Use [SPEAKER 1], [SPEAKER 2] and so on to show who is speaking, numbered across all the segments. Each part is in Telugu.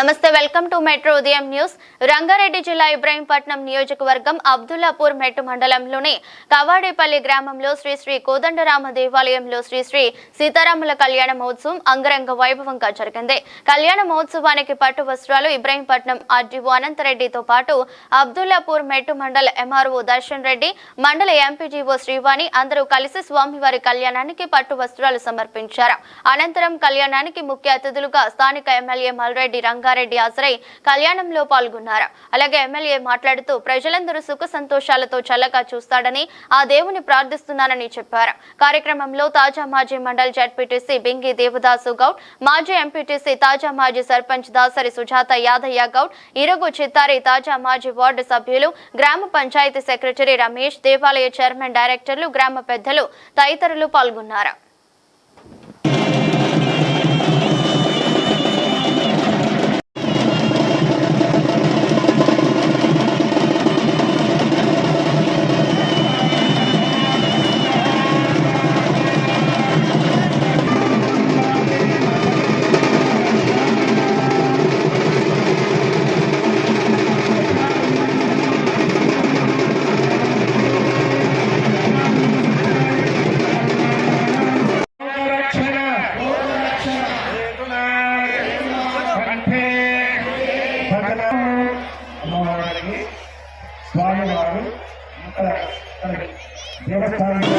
[SPEAKER 1] నమస్తే welcome to metro Udayam news. Rangareddy జిల్లా ఇబ్రాహీంపట్నం నియోజకవర్గం అబ్దుల్లాపూర్ మెట్టు మండలంలోని కవాడేపల్లి గ్రామంలో శ్రీ శ్రీ కోదండరామ దేవాలయంలో శ్రీ శ్రీ సీతారాముల కళ్యాణ మహోత్సవం అంగరంగ వైభవంగా జరిగింది. కళ్యాణ మహోత్సవానికి పట్టు వస్త్రాలు ఇబ్రాహీంపట్నం ఆర్డీఓ అనంతరెడ్డితో పాటు అబ్దుల్లాపూర్ మెట్టు మండల ఎంఆర్ఓ దర్శన్ రెడ్డి మండల ఎంపీజీఓ శ్రీవాణి అందరూ కలిసి స్వామివారి కళ్యాణానికి పట్టు వస్త్రాలు సమర్పించారు. అనంతరం కళ్యాణానికి ముఖ్య అతిథులుగా స్థానిక ఎమ్మెల్యే మల్రెడ్డి రంగారెడ్డి హాజరై కళ్యాణంలో పాల్గొన్నారు. అలాగే ఎమ్మెల్యే మాట్లాడుతూ ప్రజలందరూ సుఖ సంతోషాలతో చల్లగా చూస్తాడని ఆ దేవుని ప్రార్థిస్తున్నానని చెప్పారు. కార్యక్రమంలో తాజా మాజీ మండల్ జడ్పీటీసీ బింగి దేవదాసు గౌడ్ మాజీ ఎంపీటీసీ తాజా మాజీ సర్పంచ్ దాసరి సుజాత యాదయ్య గౌడ్ ఇరుగు చిత్తారి తాజా మాజీ వార్డు సభ్యులు గ్రామ పంచాయతీ సెక్రటరీ రమేష్ దేవాలయ చైర్మన్ డైరెక్టర్లు గ్రామ పెద్దలు తదితరులు పాల్గొన్నారు.
[SPEAKER 2] స్వామివారు ఇక్కడ ఇక్కడ దేవస్థానంలో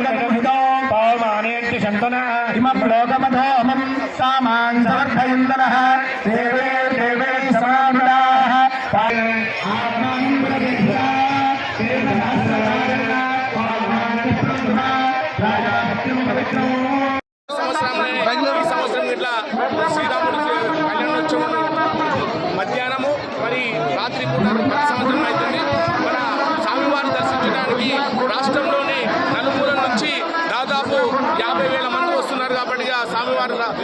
[SPEAKER 2] सुमदगुहितो पावमानेत्य शन्तनः इमं लोकमधोमं सामान् समर्थयन्तनः देवे देवे समानुडाः आत्मानं प्रदिग्धा राजा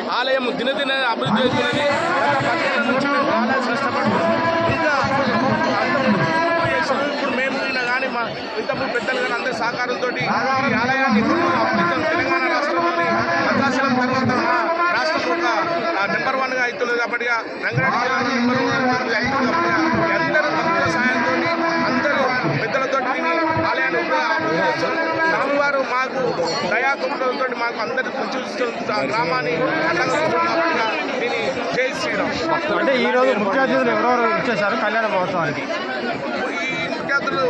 [SPEAKER 3] ఆలయం దినదిన అభివృద్ధి అవుతున్నది ఇప్పుడు మేము అయినా కానీ మా ఇంతకుముందు పెద్దలు కానీ అందరి సహకారంతో ఈ ఆలయాన్ని తెలంగాణ రాష్ట్రంలోని భద్రాచలం తర్వాత రాష్ట్రం ఒక నెంబర్ వన్గా అవుతున్నది కాబట్టి రంగారెడ్డి జిల్లాలో నెంబర్ వన్ అవుతుంది కాబట్టి అందరూ భక్తుల సాయంతో అందరూ పెద్దలతో దీన్ని ఆలయాన్ని మాకు దయాకుంటలతో మాకు అందరి గ్రామాన్ని దీన్ని జై శ్రీరామ్
[SPEAKER 4] అంటే ఈ రోజు ముఖ్య అతిథులు ఎవరెవరు వచ్చేసారు కళ్యాణ మహోత్సవానికి?
[SPEAKER 3] ఈ ముఖ్యాతులు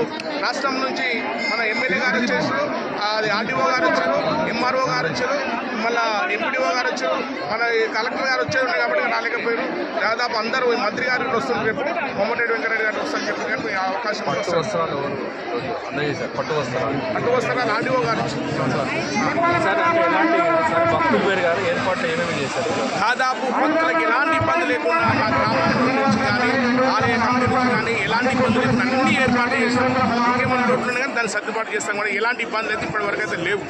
[SPEAKER 3] రాష్ట్రం నుంచి మన ఎమ్మెల్యే గారు వచ్చేసారు అది ఆర్డీఓ గారు వచ్చారు ఎంఆర్ఓ గారు వచ్చారు మళ్ళా ఎంపీడీఓ గారు వచ్చారు మన కలెక్టర్ గారు వచ్చారు కాబట్టి రాలేకపోయారు. దాదాపు అందరూ మంత్రి గారు ఇటు వస్తున్నారు రేపు కోమటిరెడ్డి వెంకరెడ్డి గారు వస్తారని చెప్పి రేపు అవకాశం
[SPEAKER 5] పట్టు
[SPEAKER 3] వస్తారు
[SPEAKER 5] వస్త్రాలు పట్టు వస్త్రాలు
[SPEAKER 3] అటు వస్తారు ఆర్డీఓ గారు వచ్చారు
[SPEAKER 5] గారు ఏర్పాట్లు ఏమేమి చేశారు
[SPEAKER 3] దాదాపు భక్తులకు ఎలాంటి ఇబ్బంది లేకుండా మా గ్రామం నుంచి కానీ ఆలయ కమిటీ నుంచి కానీ ఎలాంటి ఇబ్బంది లేకుండా అన్ని ఏర్పాట్లు చేస్తాం. ఇంకేమైనా రోడ్లు కానీ దాన్ని సర్దుబాటు చేస్తాం కూడా. ఎలాంటి ఇబ్బందులు అయితే ఇప్పటివరకు అయితే లేవు.